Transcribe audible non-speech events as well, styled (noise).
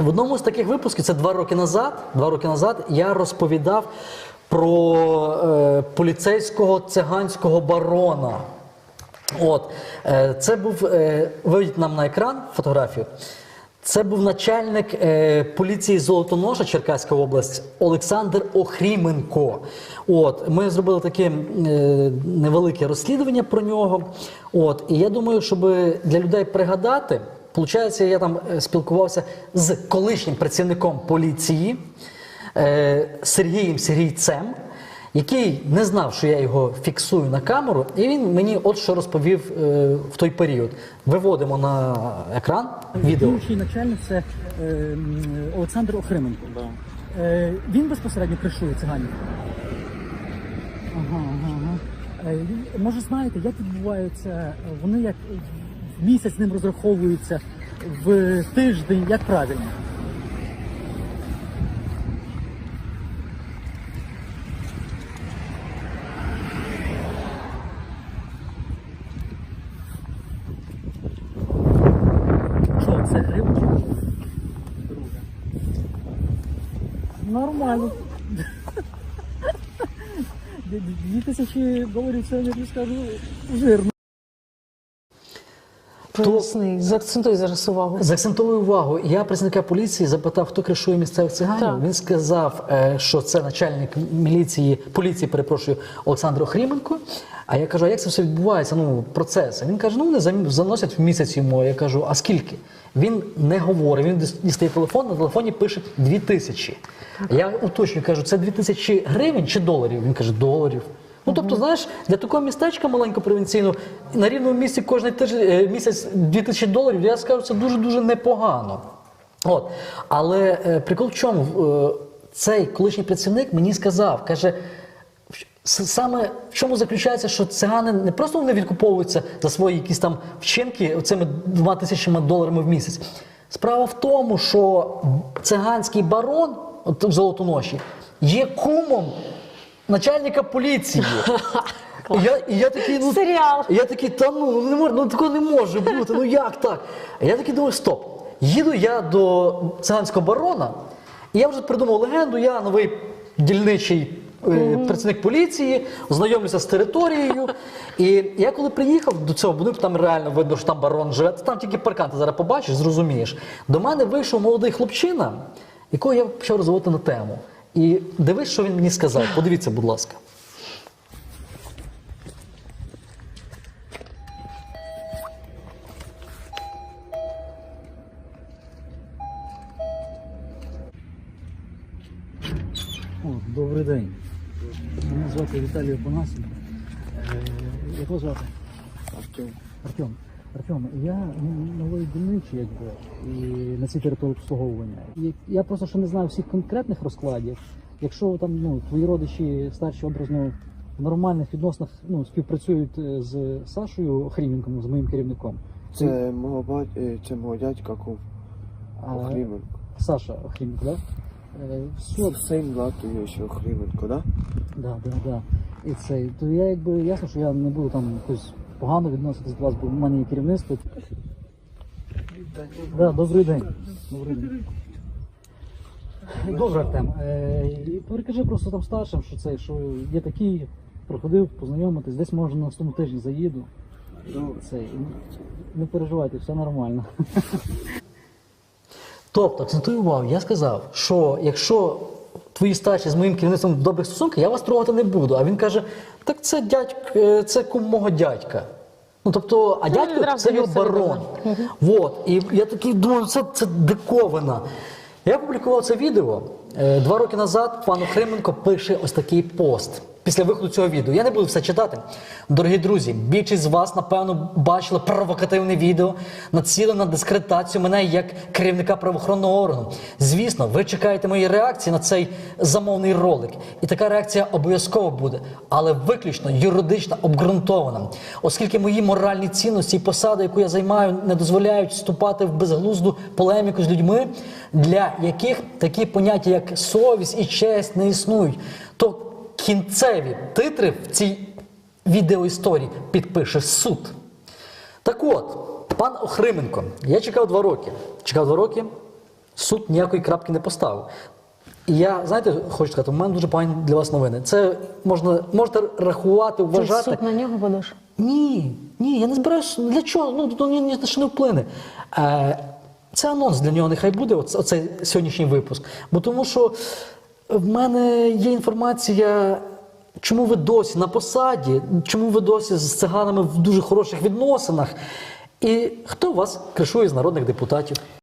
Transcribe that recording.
В одному з таких випусків, це два роки назад, два роки назад, я розповідав про е, поліцейського циганського барона. От, е, це був, е, виведіть нам на екран фотографію. Це був начальник е, поліції Золотоноша Черкаська область Олександр Охріменко. От, ми зробили таке е, невелике розслідування про нього. От, і я думаю, щоб для людей пригадати, Получається, я там е, спілкувався з колишнім працівником поліції е, Сергієм Сергійцем, який не знав, що я його фіксую на камеру, і він мені от що розповів е, в той період. Виводимо на екран відео. Діючий начальник це Олександр Охрименко. Він безпосередньо кришує циганів. Ага, ага, ага. Може, знаєте, як відбувається, е, вони як місяць ним розраховуються, в тиждень, як правильно? Що, це гривня? Друге. Нормально. (laughs) Дві- тисячі доларів це, я тобі скажу, жирно. Поясни, заакцентуй зараз увагу. Заакцентовую увагу. Я працівника поліції запитав, хто кришує місцевих циганів. Так. Він сказав, е, що це начальник міліції, поліції, перепрошую, Олександр Охріменко. А я кажу, а як це все відбувається? Ну, процес. Він каже, ну вони заносять в місяць йому. Я кажу, а скільки? Він не говорить. Він дістає телефон, на телефоні пише дві тисячі. Я уточнюю, кажу, це дві тисячі гривень чи доларів? Він каже, доларів. Ну, тобто, знаєш, для такого містечка маленького провінційного на рівному місці кожен тиждень місяць 2000 доларів, я скажу, це дуже-дуже непогано. От. Але е, прикол в чому? Е, цей колишній працівник мені сказав, каже, саме в чому заключається, що цигани не просто вони відкуповуються за свої якісь там вчинки цими двома тисячами доларами в місяць. Справа в тому, що циганський барон от в Золотоноші є кумом начальника поліції. (laughs) І я, і я такий, ну, Серіал. і я такий, та ну, ну, не може, ну такого не може бути, ну як так? І я такий думаю, стоп. Їду я до циганського барона, і я вже придумав легенду, я новий дільничий е, працівник поліції, знайомлюся з територією. І я коли приїхав до цього будинку, там реально видно, що там барон живе, там тільки паркан, ти зараз побачиш, зрозумієш. До мене вийшов молодий хлопчина, якого я почав розвивати на тему. І дивись, що він мені сказав. Подивіться, будь ласка. О, добрий день. Мене звати Віталій Панасенко. Е, Як вас звати? Артем. Артем. Артем, я новий дільничий, якби, і на цій території обслуговування. І я просто ще не знаю всіх конкретних розкладів. Якщо там ну, твої родичі старші образно в нормальних відносинах ну, співпрацюють е, з Сашою Охріменком, з моїм керівником. Це мого бать, е, це мого дядька кум Охріменко. Саша Охріменко, так? Да? Е, все, Син Латвії ще Охріменко, да? Да, да, да. І це, то я якби ясно, що я не буду там якось погано відноситись до вас, бо в мене є керівництво. Да, добрий день. Добрий день. Добре, Артем. Е, перекажи просто там старшим, що це, що є такий, проходив познайомитись, десь може на наступному тижні заїду. Це, не переживайте, все нормально. Тобто, акцентую увагу, я сказав, що якщо твої старші з моїм керівництвом в добрих стосунках, я вас трогати не буду. А він каже: так це дядьк, е, це кум мого дядька. Ну тобто, а дядько відразу це його барон. От. І я такий думаю, це, це диковина. Я опублікував це відео. Е, Два роки назад пан Охрименко пише ось такий пост. Після виходу цього відео. Я не буду все читати. Дорогі друзі, більшість з вас, напевно, бачили провокативне відео, націлене на дискредитацію мене як керівника правоохоронного органу. Звісно, ви чекаєте мої реакції на цей замовний ролик. І така реакція обов'язково буде, але виключно юридично обґрунтована. Оскільки мої моральні цінності і посада, яку я займаю, не дозволяють вступати в безглузду полеміку з людьми, для яких такі поняття, як совість і честь, не існують, то кінцеві титри в цій відеоісторії підпише суд. Так от, пан Охрименко, я чекав два роки. Чекав два роки. Суд ніякої крапки не поставив. І я, знаєте, хочу сказати, у мене дуже погані для вас новини. Це можна, можете рахувати, Ти вважати. суд на нього подаш? Ні, ні, я не збираюся. Для чого? Ну, то ні, ні на не вплине. Е, це анонс для нього нехай буде, оцей сьогоднішній випуск. Бо тому що в мене є інформація, чому ви досі на посаді, чому ви досі з циганами в дуже хороших відносинах, і хто вас кришує з народних депутатів.